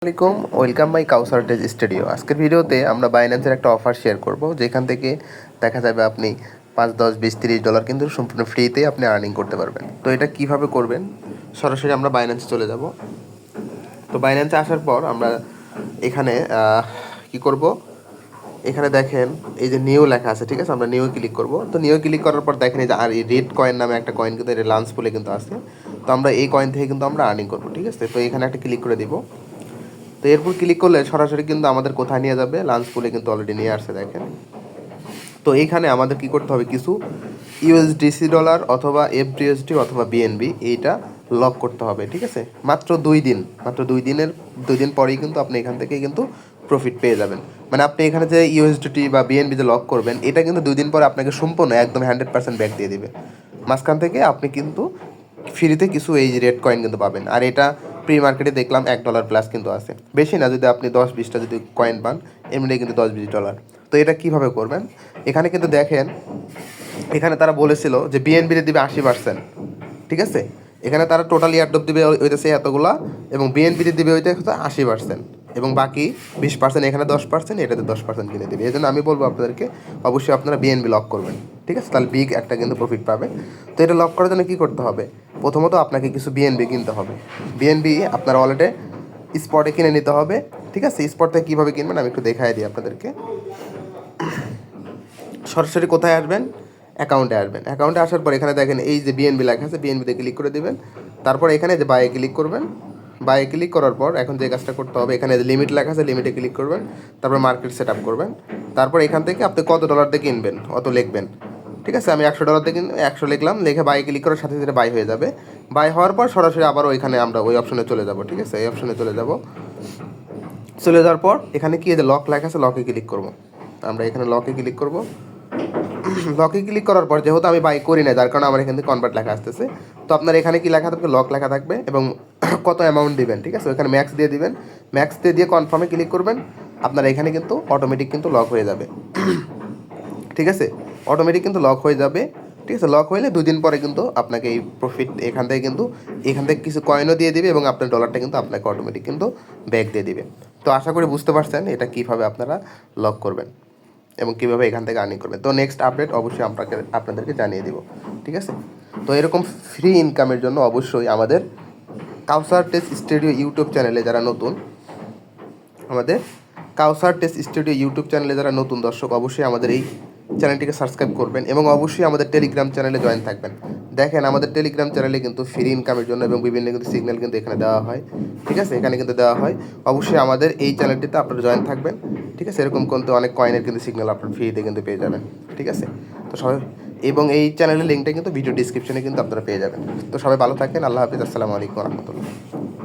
আসসালামাইকুম welcome my Kawsar টেজ studio. আজকের ভিডিওতে আমরা বাইন্যান্সের একটা অফার শেয়ার করব, যেখান থেকে দেখা যাবে আপনি পাঁচ, দশ, বিশ, তিরিশ ডলার কিন্তু সম্পূর্ণ ফ্রিতে আপনি আর্নিং করতে পারবেন। তো এটা কীভাবে করবেন? সরাসরি আমরা বাইন্যান্সে চলে যাব। তো বাইন্যান্সে আসার পর আমরা এখানে কি করব? এখানে দেখেন, এই যে নিউ লেখা আছে, ঠিক আছে? আমরা নিউ ক্লিক করব। তো নিউ ক্লিক করার পর দেখেন, এই যে আর এই রেড কয়েন নামে একটা কয়েন কিন্তু এটা লাঞ্চ পুলে কিন্তু আছে। তো আমরা এই কয়েন থেকে কিন্তু আমরা আর্নিং করব, ঠিক আছে? তো এখানে একটা ক্লিক করে দিব। তো এরপর ক্লিক করলে সরাসরি কিন্তু আমাদের কোথায় নিয়ে যাবে? লাঞ্চ পুলে কিন্তু অলরেডি নিয়ে আসছে, দেখেন। তো এইখানে আমাদের কি করতে হবে? কিছু ইউএসডিসি ডলার অথবা এফডিএসডি অথবা বিএনবি এইটা লক করতে হবে, ঠিক আছে? মাত্র দুই দিন, মাত্র দুই দিনের, দুই দিন পরেই কিন্তু আপনি এখান থেকে কিন্তু প্রফিট পেয়ে যাবেন। মানে আপনি এখানে যে ইউএসডিটি বা বিএনবি যে লক করবেন, এটা কিন্তু দুই দিন পরে আপনাকে সম্পূর্ণ একদম হান্ড্রেড পার্সেন্ট ব্যাক দিয়ে দেবে। মাঝখান থেকে আপনি কিন্তু ফ্রিতে কিছু এই রেড কয়েন কিন্তু পাবেন। আর এটা প্রি মার্কেটে দেখলাম এক ডলার প্লাস কিন্তু আছে। বেশি না, যদি আপনি দশ বিশটা যদি কয়েন পান, এমনি কিন্তু দশ বিশ ডলার তো এটা কীভাবে করবেন? এখানে কিন্তু দেখেন, এখানে তারা বলেছিল যে বিএনবিতে দিবে আশি পার্সেন্ট ঠিক আছে? এখানে তারা টোটাল ইয়ারডপ দিবে ওইটাছে এতগুলা, এবং বিএনপিতে দিবে ওইটা হচ্ছে আশি পার্সেন্ট এবং বাকি বিশ পার্সেন্ট এখানে দশ পার্সেন্ট এটাতে দশ পার্সেন্ট কিনে দেবে। এই জন্য আমি বলব আপনাদেরকে, অবশ্যই আপনারা বিএনবি লক করবেন, ঠিক আছে? তাহলে বিগ একটা কিন্তু প্রফিট পাবে। তো এটা লক করার জন্য কী করতে হবে? প্রথমত আপনাকে কিছু বিএনবি কিনতে হবে। বিএনবি আপনার ওয়ালেটে স্পটে কিনে নিতে হবে, ঠিক আছে? স্পট থেকে কীভাবে কিনবেন আমি একটু দেখাই দিই আপনাদেরকে। সরাসরি কোথায় আসবেন? অ্যাকাউন্টে আসবেন। অ্যাকাউন্টে আসার পর এখানে দেখেন এই যে বিএনবি লেখা আছে বিএনবিতে ক্লিক করে দেবেন। তারপর এখানে যে বাইয়ে ক্লিক করবেন বাইয়ে ক্লিক করার পর এখন যে কাজটা করতে হবে, এখানে যে লিমিট লেখা আছে লিমিটে ক্লিক করবেন। তারপর মার্কেট সেট করবেন। তারপর এখান থেকে আপনি কত ডলার দিয়ে কিনবেন, অত লিখবেন। ঠিক আছে? আমি একশো ডলার দিয়ে একশো লিখলাম, লিখে বাই ক্লিক করার সাথে সাথে বাই হয়ে যাবে। বাই হওয়ার পর সরাসরি আবার ওইখানে আমরা ওই অপশনে চলে যাব, ঠিক আছে? এই অপশনে চলে যাব। চলে যাওয়ার পর এখানে কি লক লেখা আছে লকে ক্লিক করব। আমরা এখানে লকে ক্লিক করব। লকে ক্লিক করার পর যেহেতু আমি বাই করি না যার কারণে আমার এখান কনভার্ট লেখা আসতেছে। তো আপনার এখানে কি লেখা থাকবে? লক লেখা থাকবে এবং কত অ্যামাউন্ট দিবেন, ঠিক আছে? ওইখানে ম্যাক্স দিয়ে দিবেন। ম্যাক্স দিয়ে দিয়ে কনফার্মে ক্লিক করবেন। আপনার এখানে কিন্তু অটোমেটিক কিন্তু লক হয়ে যাবে। ঠিক আছে? অটোমেটিক কিন্তু লক হয়ে যাবে। ঠিক আছে লক হইলে দুদিন পরে কিন্তু আপনাকে এই প্রফিট এখান থেকে কিন্তু, এখান থেকে কিছু কয়েনও দিয়ে দিবে এবং আপনার ডলারটা কিন্তু আপনাকে অটোমেটিক কিন্তু ব্যাক দিয়ে দিবে। তো আশা করি বুঝতে পারছেন এটা কীভাবে আপনারা লক করবেন এবং কীভাবে এখান থেকে আর্নিং করবেন। তো নেক্সট আপডেট অবশ্যই আপনাকে, আপনাদেরকে জানিয়ে দিব। ঠিক আছে? তো এরকম ফ্রি ইনকামের জন্য অবশ্যই আমাদের কাউসার টেস্ট স্টুডিও ইউটিউব চ্যানেলে যারা নতুন, আমাদের কাউসার টেস্ট স্টুডিও ইউটিউব চ্যানেলে যারা নতুন দর্শক, অবশ্যই আমাদের এই চ্যানেলটিকে সাবস্ক্রাইব করবেন এবং অবশ্যই আমাদের টেলিগ্রাম চ্যানেলে জয়েন থাকবেন। দেখেন, আমাদের টেলিগ্রাম চ্যানেলে কিন্তু ফ্রি ইনকামের জন্য এবং বিভিন্ন কিন্তু সিগন্যাল কিন্তু এখানে দেওয়া হয়। ঠিক আছে? এখানে কিন্তু দেওয়া হয়। অবশ্যই আমাদের এই চ্যানেলটিতে আপনারা জয়েন থাকবেন। ঠিক আছে? এরকম কিন্তু অনেক কয়েনের কিন্তু সিগন্যাল আপনার ফ্রিতে কিন্তু পেয়ে যাবেন। ঠিক আছে? তো সবাই, এবং এই চ্যানেলের লিঙ্কটা কিন্তু ভিডিও ডিসক্রিপশনে কিন্তু আপনারা পেয়ে যাবেন। তো সবাই ভালো থাকেন। আল্লাহ হাফিজ। আসসালামু আলাইকুম রহমতুল্লাহ।